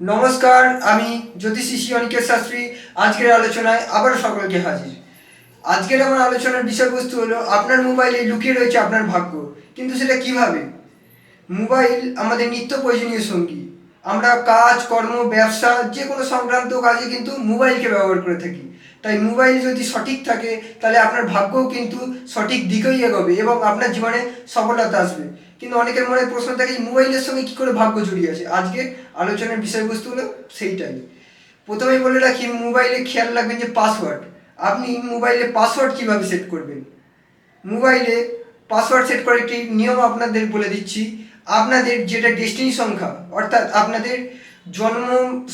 নমস্কার, আমি জ্যোতিষী শিয়নিকেশ শাস্ত্রী। আজকের আলোচনায় আবারও সকলকে হাজির। আজকের আমার আলোচনার বিষয়বস্তু হলো, আপনার মোবাইলে লুকিয়ে রয়েছে আপনার ভাগ্য, কিন্তু সেটা কীভাবে? মোবাইল আমাদের নিত্য প্রয়োজনীয় সঙ্গী। আমরা কাজ, কর্ম, ব্যবসা, যে কোনো সংক্রান্ত কাজে কিন্তু মোবাইলকে ব্যবহার করে থাকি। তাই মোবাইল যদি সঠিক থাকে, তাহলে আপনার ভাগ্যও কিন্তু সঠিক দিকেই এগোবে এবং আপনার জীবনে সফলতা আসবে। কিন্তু অনেকের মনে প্রশ্ন থাকে মোবাইলের সঙ্গে কী করে ভাগ্য জড়িয়ে আছে? আজকে আলোচনার বিষয়বস্তু হলো সেইটাই। প্রথমেই বলে রাখি, মোবাইলে খেয়াল রাখবেন যে পাসওয়ার্ড। আপনি মোবাইলে পাসওয়ার্ড কীভাবে সেট করবেন? মোবাইলে পাসওয়ার্ড সেট করার একটি নিয়ম আপনাদের বলে দিচ্ছি। আপনাদের যেটা ডেস্টিনি সংখ্যা, অর্থাৎ আপনাদের জন্ম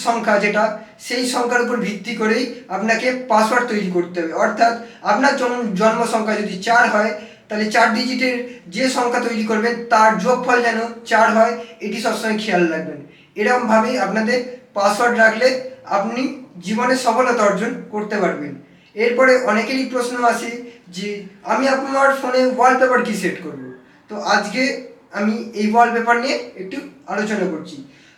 সংখ্যা যেটা, সেই সংখ্যার উপর ভিত্তি করেই আপনাকে পাসওয়ার্ড তৈরি করতে হবে। অর্থাৎ আপনার জন্ম সংখ্যা যদি চার হয় তাহলে চার ডিজিটের যে সংখ্যা তৈরি করবেন, তার যোগফল যেন চার হয়, এটি সবসময় খেয়াল রাখবেন। এরকমভাবেই আপনাদের পাসওয়ার্ড রাখলে আপনি জীবনে সফলতা অর্জন করতে পারবেন। এরপরে অনেকেরই প্রশ্ন আসে যে, আমি আপনার ফোনে ওয়ালপেপার কি সেট করব? তো আজকে আমি এই ওয়ালপেপার নিয়ে একটু আলোচনা করছি।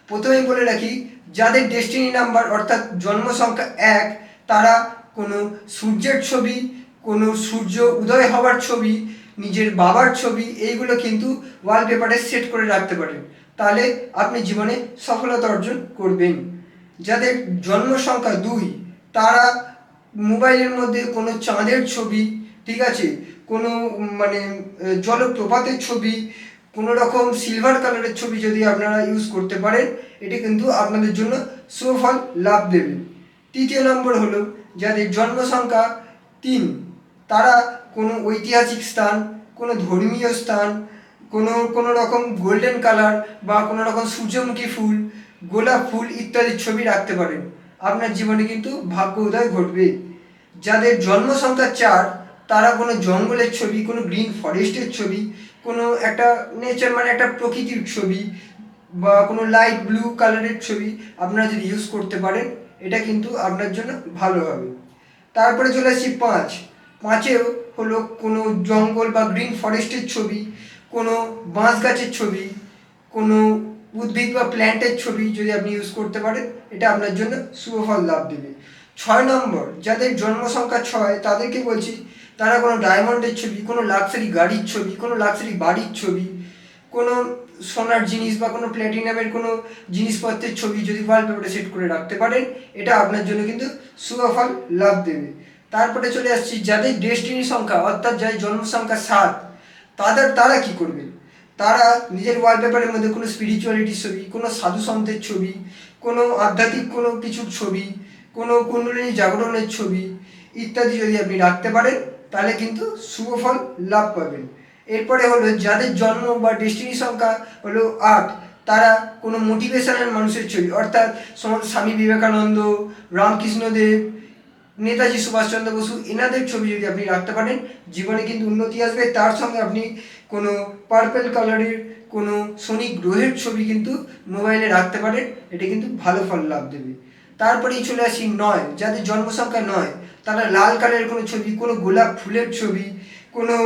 প্রথমেই বলে রাখি, যাদের ডেস্টিনি নাম্বার অর্থাৎ জন্ম সংখ্যা এক, তারা কোনো সূর্যের ছবি, কোনো সূর্য উদয় হওয়ার ছবি নিজের বাবার ছবি, এইগুলো কিন্তু ওয়ালপেপারে সেট করে রাখতে পারেন। তাহলে আপনি জীবনে সফলতা অর্জন করবেন। যাদের জন্ম সংখ্যা দুই, তারা মোবাইলের মধ্যে কোনো চাঁদের ছবি, ঠিক আছে? কোনো মানে জলপ্রপাতের ছবি, কোনো রকম সিলভার কালারের ছবি যদি আপনারা ইউজ করতে পারেন, এটি কিন্তু আপনাদের জন্য সুফল লাভ দেবে। তৃতীয় নম্বর হলো, যাদের জন্ম সংখ্যা তিন, তারা কোনো ঐতিহাসিক স্থান, কোনো ধর্মীয় স্থান, কোনো কোনো রকম গোল্ডেন কালার বা কোনো রকম সূর্যমুখী ফুল, গোলাপ ফুল ইত্যাদির ছবি রাখতে পারেন। আপনার জীবনে কিন্তু ভাগ্য উদয় ঘটবে। যাদের জন্ম সংখ্যা চার, তারা কোনো জঙ্গলের ছবি, কোনো গ্রিন ফরেস্টের ছবি, কোনো একটা নেচার মানে একটা প্রকৃতির ছবি বা কোনো লাইট ব্লু কালারের ছবি আপনারা যদি ইউজ করতে পারেন, এটা কিন্তু আপনার জন্য ভালো হবে। তারপরে চলে আসছি পাঁচ। পাঁচেও হলো কোনো জঙ্গল বা গ্রিন ফরেস্টের ছবি, কোনো বাঁশ গাছের ছবি, কোনো উদ্ভিদ বা প্ল্যান্টের ছবি যদি আপনি ইউজ করতে পারেন, এটা আপনার জন্য শুভফল লাভ দেবে। ছয় নম্বর, যাদের জন্ম সংখ্যা ছয়, তাদেরকে বলছি, তারা কোনো ডায়মন্ডের ছবি, কোনো লাক্সারি গাড়ির ছবি, কোনো লাক্সারি বাড়ির ছবি, কোনো সোনার জিনিস বা কোনো প্ল্যাটিনামের কোনো জিনিসপত্রের ছবি যদি ওয়ালপেপারে সেট করে রাখতে পারেন, এটা আপনার জন্য কিন্তু শুভফল লাভ দেবে। তারপরে চলে আসছি যাদের ডেস্টিনি সংখ্যা, অর্থাৎ যাদের জন্ম সংখ্যা সাত, তাদের তারা কি করবেন তারা নিজের ওয়ালপেপারের মধ্যে কোনো স্পিরিচুয়ালিটির ছবি, কোনো সাধু সন্তের ছবি, কোনো আধ্যাত্মিক কোনো কিছুর ছবি, কোনো কুণ্ডলিনী জাগরণের ছবি ইত্যাদি যদি আপনি রাখতে পারেন, তাহলে কিন্তু শুভফল লাভ পাবেন। এরপরে হলো যাদের জন্ম বা ডেস্টিনি সংখ্যা হলো আট, তারা কোনো মোটিভেশনাল মানুষের ছবি, অর্থাৎ স্বামী বিবেকানন্দ, রামকৃষ্ণদেব নেতাজি সুভাষচন্দ্র বসু, এনাদের ছবি যদি আপনি রাখতে পারেন, জীবনে কিন্তু উন্নতি আসবে। তার সঙ্গে আপনি কোনো পার্পেল কালারের কোনো শনি গ্রহের ছবি কিন্তু মোবাইলে রাখতে পারেন। এটা কিন্তু ভালো ফল লাভ দেবে। তারপরেই চলে আসি নয়, যাদের জন্ম সংখ্যা নয়, তারা লাল কালারের কোনো ছবি, কোনো গোলাপ ফুলের ছবি কোনো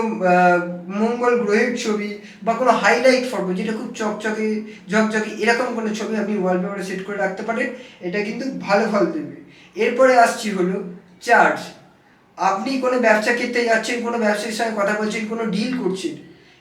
মঙ্গল গ্রহের ছবি বা কোনো হাইলাইট ফটো যেটা খুব চকচকে, ঝকঝকে, এরকম কোনো ছবি আপনি ওয়ালপেপারে সেট করে রাখতে পারেন, এটা কিন্তু ভালো ফল দেবে। এরপরে আসছি হলো চার্জ আপনি কোনো ব্যবসা ক্ষেত্রে যাচ্ছেন, কোনো ব্যবসায়ীর সঙ্গে কথা বলছেন, কোনো ডিল করছেন,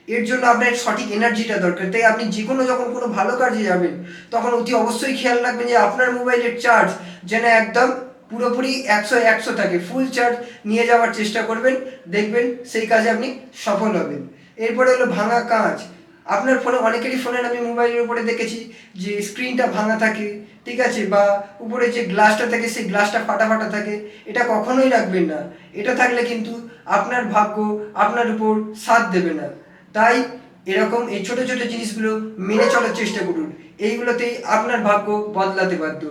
এর জন্য আপনার সঠিক এনার্জিটা দরকার। তাই আপনি যে কোনো যখন কোনো ভালো কাজে যাবেন, তখন অতি অবশ্যই খেয়াল রাখবেন যে আপনার মোবাইলের চার্জ যেন একদম পুরোপুরি একশো একশো থাকে। ফুল চার্জ নিয়ে যাওয়ার চেষ্টা করবেন, দেখবেন সেই কাজে আপনি সফল হবেন। এরপরে হলো ভাঙা কাঁচ। আপনার ফোনে অনেকেরই ফোনের আমি মোবাইলের উপরে দেখেছি যে স্ক্রিনটা ভাঙা থাকে, ঠিক আছে? বা উপরে যে গ্লাসটা থাকে, সেই গ্লাসটা ফাটা ফাটা থাকে। এটা কখনোই রাখবেন না। এটা থাকলে কিন্তু আপনার ভাগ্য আপনার উপর সাথ দেবে না। তাই এরকম এই ছোট ছোট জিনিসগুলো মেনে চলার চেষ্টা করুন। এইগুলোতেই আপনার ভাগ্য বদলাতে বাধ্য।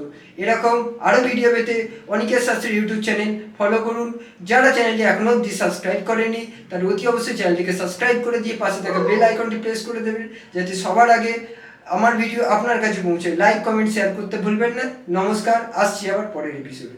এরকম আরও ভিডিও পেতে Anikesh Shastri YouTube channel follow করুন। যারা চ্যানেলটি এখনও অবধি সাবস্ক্রাইব করেনি তার অতি অবশ্যই চ্যানেলটিকে সাবস্ক্রাইব করে দিয়ে পাশে থাকা বেল আইকনটি প্রেস করে দেবেন, যাতে সবার আগে আমার ভিডিও আপনার কাছে পৌঁছে লাইক কমেন্ট শেয়ার করতে ভুলবেন না। নমস্কার, আসছি আবার পরের এপিসোডে